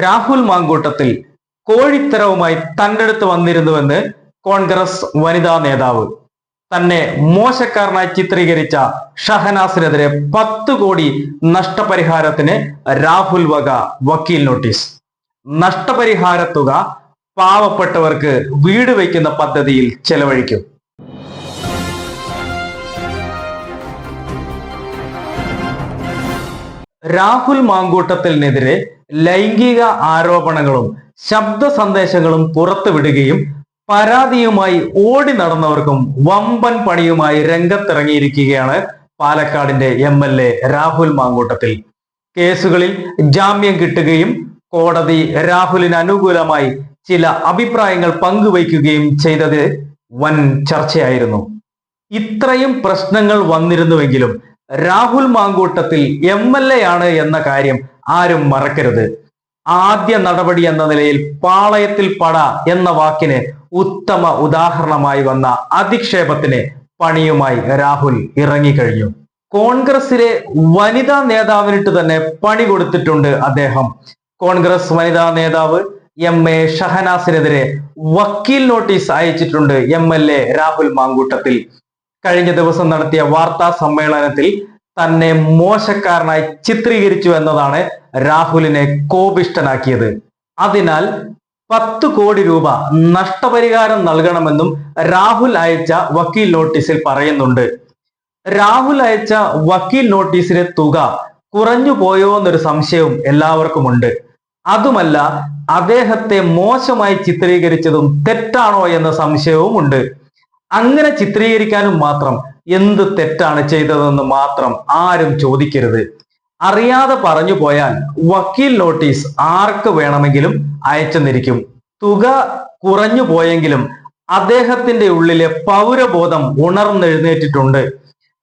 രാഹുൽ മാങ്കൂട്ടത്തിൽ കോഴിത്തരവുമായി തന്റെ അടുത്ത് വന്നിരുന്നുവെന്ന് കോൺഗ്രസ് വനിതാ നേതാവ്. തന്നെ മോശക്കാരനായി ചിത്രീകരിച്ച ഷഹനാസിനെതിരെ പത്ത് കോടി നഷ്ടപരിഹാരത്തിന് രാഹുൽ വക വക്കീൽ നോട്ടീസ്. നഷ്ടപരിഹാര തുക പാവപ്പെട്ടവർക്ക് വീട് വയ്ക്കുന്ന പദ്ധതിയിൽ ചെലവഴിക്കും. രാഹുൽ മാങ്കൂട്ടത്തിനെതിരെ ലൈംഗിക ആരോപണങ്ങളും ശബ്ദ സന്ദേശങ്ങളും പുറത്തുവിടുകയും പരാതിയുമായി ഓടി നടന്നവർക്കും വമ്പൻ പണിയുമായി രംഗത്തിറങ്ങിയിരിക്കുകയാണ് പാലക്കാടിന്റെ M L A Rahul Mankoottathil. കേസുകളിൽ ജാമ്യം കിട്ടുകയും കോടതി രാഹുലിന് അനുകൂലമായി ചില അഭിപ്രായങ്ങൾ പങ്കുവയ്ക്കുകയും ചെയ്തത് വൻ ചർച്ചയായിരുന്നു. ഇത്രയും പ്രശ്നങ്ങൾ വന്നിരുന്നുവെങ്കിലും Rahul Mankoottathil M L A ആണ് എന്ന കാര്യം ആരും മറക്കരുത്. ആദ്യ നടപടി എന്ന നിലയിൽ പാളയത്തിൽ പട എന്ന വാക്കിന് ഉത്തമ ഉദാഹരണമായി വന്ന അധിക്ഷേപത്തിന് പണിയുമായി രാഹുൽ ഇറങ്ങിക്കഴിഞ്ഞു. കോൺഗ്രസിലെ വനിതാ നേതാവിനിട്ട് തന്നെ പണി കൊടുത്തിട്ടുണ്ട് അദ്ദേഹം. കോൺഗ്രസ് വനിതാ നേതാവ് എം എ ഷഹനാസിനെതിരെ വക്കീൽ നോട്ടീസ് അയച്ചിട്ടുണ്ട് M L A Rahul Mankoottathil. കഴിഞ്ഞ ദിവസം നടത്തിയ വാർത്താ സമ്മേളനത്തിൽ തന്നെ മോശക്കാരനായി ചിത്രീകരിച്ചു എന്നതാണ് രാഹുലിനെ കോപിഷ്ടനാക്കിയത് അതിനാൽ പത്ത് കോടി രൂപ നഷ്ടപരിഹാരം നൽകണമെന്നും രാഹുൽ അയച്ച വക്കീൽ നോട്ടീസിൽ പറയുന്നുണ്ട്. രാഹുൽ അയച്ച വക്കീൽ നോട്ടീസിലെ തുക കുറഞ്ഞു പോയോ എന്നൊരു സംശയവും എല്ലാവർക്കുമുണ്ട്. അതുമല്ല അദ്ദേഹത്തെ മോശമായി ചിത്രീകരിച്ചതും തെറ്റാണോ എന്ന സംശയവും ഉണ്ട് അങ്ങനെ ചിത്രീകരിക്കാനും മാത്രം എന്ത് തെറ്റാണ് ചെയ്തതെന്ന് മാത്രം ആരും ചോദിക്കരുത്. അറിയാതെ പറഞ്ഞു പോയാൽ വക്കീൽ നോട്ടീസ് ആർക്ക് വേണമെങ്കിലും അയച്ചെന്നിരിക്കും. തുക കുറഞ്ഞു പോയെങ്കിലും അദ്ദേഹത്തിന്റെ ഉള്ളിലെ പൗരബോധം ഉണർന്നെഴുന്നേറ്റിട്ടുണ്ട്.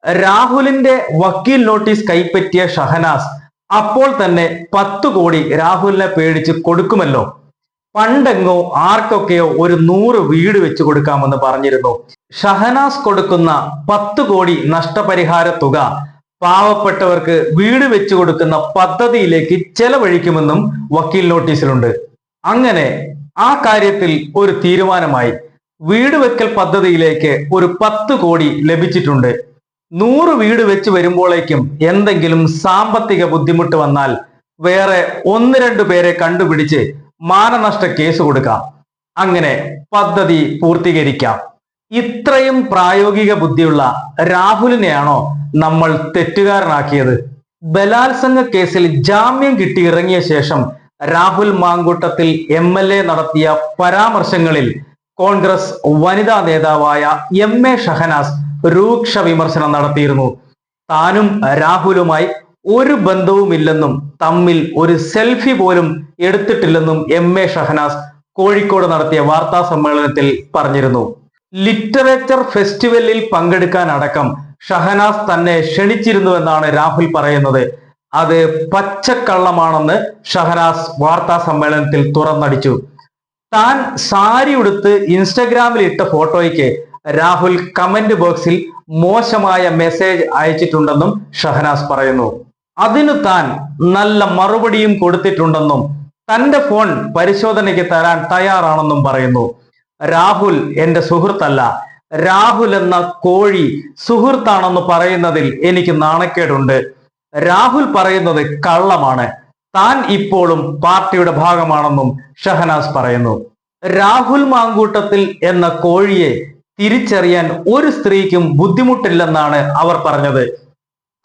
രാഹുലിന്റെ വക്കീൽ നോട്ടീസ് കൈപ്പറ്റിയ ഷഹനാസ് അപ്പോൾ തന്നെ പത്തു കോടി രാഹുലിനെ പേടിച്ച് കൊടുക്കുമല്ലോ. പണ്ടെങ്ങോ ആർക്കൊക്കെയോ ഒരു നൂറ് വീട് വെച്ചു കൊടുക്കാമെന്ന് പറഞ്ഞിരുന്നു. ഷഹനാസ് കൊടുക്കുന്ന പത്ത് കോടി നഷ്ടപരിഹാര തുക പാവപ്പെട്ടവർക്ക് വീട് വെച്ചു കൊടുക്കുന്ന പദ്ധതിയിലേക്ക് ചെലവഴിക്കുമെന്നും വക്കീൽ നോട്ടീസിലുണ്ട്. അങ്ങനെ ആ കാര്യത്തിൽ ഒരു തീരുമാനമായി. വീട് വെക്കൽ പദ്ധതിയിലേക്ക് ഒരു പത്ത് കോടി ലഭിച്ചിട്ടുണ്ട്. നൂറ് വീട് വെച്ച് വരുമ്പോഴേക്കും എന്തെങ്കിലും സാമ്പത്തിക ബുദ്ധിമുട്ട് വന്നാൽ വേറെ ഒന്ന് രണ്ടു പേരെ കണ്ടുപിടിച്ച് മാനനഷ്ട കേസ് കൊടുക്കാം. അങ്ങനെ പദ്ധതി പൂർത്തീകരിക്കാം. ഇത്രയും പ്രായോഗിക ബുദ്ധിയുള്ള രാഹുലിനെയാണോ നമ്മൾ തെറ്റുകാരനാക്കിയത്? ബലാത്സംഗ കേസിൽ ജാമ്യം കിട്ടി ഇറങ്ങിയ ശേഷം Rahul Mankoottathil M L A നടത്തിയ പരാമർശങ്ങളിൽ കോൺഗ്രസ് വനിതാ നേതാവായ എം എ ഷഹനാസ് രൂക്ഷ വിമർശനം നടത്തിയിരുന്നു. താനും രാഹുലുമായി ഒരു ബന്ധവുമില്ലെന്നും തമ്മിൽ ഒരു സെൽഫി പോലും എടുത്തിട്ടില്ലെന്നും എം എ ഷഹനാസ് കോഴിക്കോട് നടത്തിയ വാർത്താ സമ്മേളനത്തിൽ പറഞ്ഞിരുന്നു. ലിറ്ററേച്ചർ ഫെസ്റ്റിവലിൽ പങ്കെടുക്കാൻ അടക്കം ഷഹനാസ് തന്നെ ക്ഷണിച്ചിരുന്നുവെന്നാണ് രാഹുൽ പറയുന്നത്. അത് പച്ചക്കള്ളമാണെന്ന് ഷഹനാസ് വാർത്താ സമ്മേളനത്തിൽ തുറന്നടിച്ചു. താൻ സാരി ഉടുത്ത് ഇൻസ്റ്റഗ്രാമിൽ ഇട്ട ഫോട്ടോയ്ക്ക് രാഹുൽ കമന്റ് ബോക്സിൽ മോശമായ മെസ്സേജ് അയച്ചിട്ടുണ്ടെന്നും ഷഹനാസ് പറയുന്നു. അതിനു താൻ നല്ല മറുപടിയും കൊടുത്തിട്ടുണ്ടെന്നും തന്റെ ഫോൺ പരിശോധനയ്ക്ക് തരാൻ തയ്യാറാണെന്നും പറയുന്നു. രാഹുൽ എന്റെ സുഹൃത്തല്ല. രാഹുൽ എന്ന കോഴി സുഹൃത്താണെന്ന് പറയുന്നതിൽ എനിക്ക് നാണക്കേടുണ്ട്. രാഹുൽ പറയുന്നത് കള്ളമാണ്. താൻ ഇപ്പോഴും പാർട്ടിയുടെ ഭാഗമാണെന്നും ഷഹനാസ് പറയുന്നു. രാഹുൽ മാങ്കൂട്ടത്തിൽ എന്ന കോഴിയെ തിരിച്ചറിയാൻ ഒരു സ്ത്രീക്കും ബുദ്ധിമുട്ടില്ലെന്നാണ് അവർ പറഞ്ഞത്.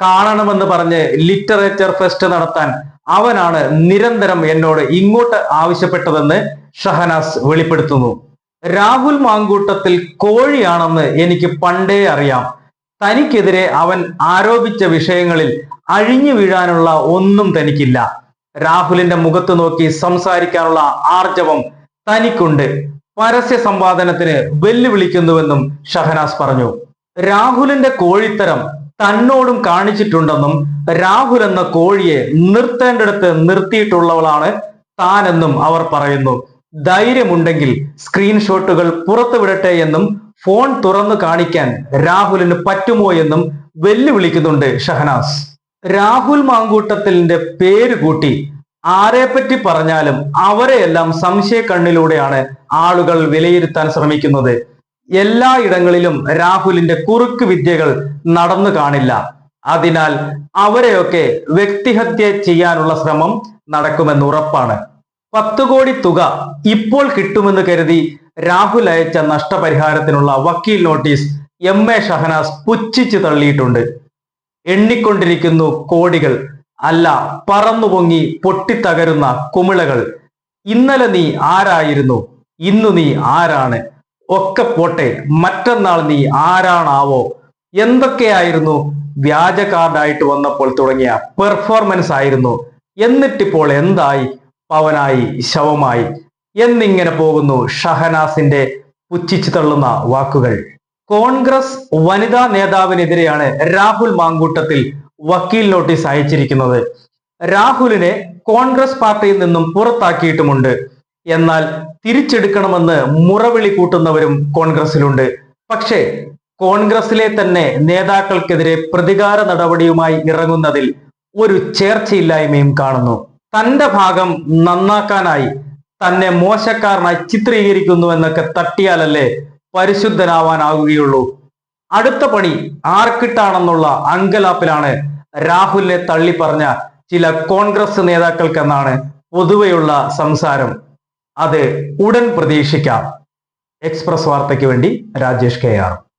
കാണണമെന്ന് പറഞ്ഞ് ലിറ്ററേച്ചർ ഫെസ്റ്റ് നടത്താൻ അവനാണ് നിരന്തരം എന്നോട് ഇങ്ങോട്ട് ആവശ്യപ്പെട്ടതെന്ന് ഷഹനാസ് വെളിപ്പെടുത്തുന്നു. രാഹുൽ മാങ്കൂട്ടത്തിൽ കോഴിയാണെന്ന് എനിക്ക് പണ്ടേ അറിയാം. തനിക്കെതിരെ അവൻ ആരോപിച്ച വിഷയങ്ങളിൽ അഴിഞ്ഞു വീഴാനുള്ള ഒന്നും തനിക്കില്ല. രാഹുലിന്റെ മുഖത്ത് നോക്കി സംസാരിക്കാനുള്ള ആർജവം തനിക്കുണ്ട്. പരസ്യ സമ്പാദനത്തിന് വെല്ലുവിളിക്കുന്നുവെന്നും ഷഹനാസ് പറഞ്ഞു. രാഹുലിന്റെ കോഴിത്തരം തന്നോടും കാണിച്ചിട്ടുണ്ടെന്നും രാഹുൽ എന്ന കോഴിയെ നിർത്തേണ്ടടുത്ത് നിർത്തിയിട്ടുള്ളവളാണ് താനെന്നും അവർ പറയുന്നു. ധൈര്യമുണ്ടെങ്കിൽ സ്ക്രീൻഷോട്ടുകൾ പുറത്തുവിടട്ടെ എന്നും ഫോൺ തുറന്നു കാണിക്കാൻ രാഹുലിന് പറ്റുമോ എന്നും വെല്ലുവിളിക്കുന്നുണ്ട് ഷഹനാസ്. രാഹുൽ മാങ്കൂട്ടത്തിലിന്റെ പേര് കൂട്ടി ആരെപ്പറ്റി പറഞ്ഞാലും അവരെയെല്ലാം സംശയ കണ്ണിലൂടെയാണ് ആളുകൾ വിലയിരുത്താൻ ശ്രമിക്കുന്നത്. എല്ലാ ഇടങ്ങളിലും രാഹുലിന്റെ കുറുക്ക് വിദ്യകൾ നടന്നു കാണില്ല. അതിനാൽ അവരെയൊക്കെ വ്യക്തിഹത്യ ചെയ്യാനുള്ള ശ്രമം നടക്കുമെന്ന് ഉറപ്പാണ്. പത്ത് കോടി തുക ഇപ്പോൾ കിട്ടുമെന്ന് കരുതി രാഹുൽ അയച്ച നഷ്ടപരിഹാരത്തിനുള്ള വക്കീൽ നോട്ടീസ് എം എ ഷഹനാസ് പുച്ഛിച്ചു തള്ളിയിട്ടുണ്ട്. എണ്ണിക്കൊണ്ടിരിക്കുന്നു കോടികൾ. അല്ല പറന്നു പൊങ്ങി പൊട്ടിത്തകരുന്ന കുമിളകൾ. ഇന്നലെ നീ ആരായിരുന്നു? ഇന്നു നീ ആരാണ്? ഒക്കെ പോട്ടെ മറ്റന്നാൾ നീ ആരാണാവോ? എന്തൊക്കെയായിരുന്നു? വ്യാജ കാർഡായിട്ട് വന്നപ്പോൾ തുടങ്ങിയ പെർഫോമൻസ് ആയിരുന്നു. എന്നിട്ടിപ്പോൾ എന്തായി? പവനായി ശവമായി. എന്നിങ്ങനെ പോകുന്നു ഷഹനാസിന്റെ പുച്ഛിച്ചു തള്ളുന്ന വാക്കുകൾ. കോൺഗ്രസ് വനിതാ നേതാവിനെതിരെയാണ് രാഹുൽ മാങ്കൂട്ടത്തിൽ വക്കീൽ നോട്ടീസ് അയച്ചിരിക്കുന്നത്. രാഹുലിനെ കോൺഗ്രസ് പാർട്ടിയിൽ നിന്നും പുറത്താക്കിയിട്ടുമുണ്ട്. എന്നാൽ തിരിച്ചെടുക്കണമെന്ന് മുറവിളി കൂട്ടുന്നവരും കോൺഗ്രസിലുണ്ട് പക്ഷേ കോൺഗ്രസിലെ തന്നെ നേതാക്കൾക്കെതിരെ പ്രതികാര നടപടിയുമായി ഇറങ്ങുന്നതിൽ ഒരു ചേർച്ചയില്ലായ്മയും കാണുന്നു. തന്റെ ഭാഗം നന്നാക്കാനായി തന്നെ മോശക്കാരനായി ചിത്രീകരിക്കുന്നു എന്നൊക്കെ തട്ടിയാലല്ലേ പരിശുദ്ധനാവാനാവുകയുള്ളൂ. അടുത്ത പണി ആർക്കിട്ടാണെന്നുള്ള അങ്കലാപ്പിലാണ് രാഹുലിനെ തള്ളി പറഞ്ഞ ചില കോൺഗ്രസ് നേതാക്കൾക്കെന്നാണ് പൊതുവെയുള്ള സംസാരം. അത് ഉടൻ പ്രതീക്ഷിക്കാം. എക്സ്പ്രസ് വാർത്തയ്ക്ക് വേണ്ടി രാജേഷ് കെ ആർ.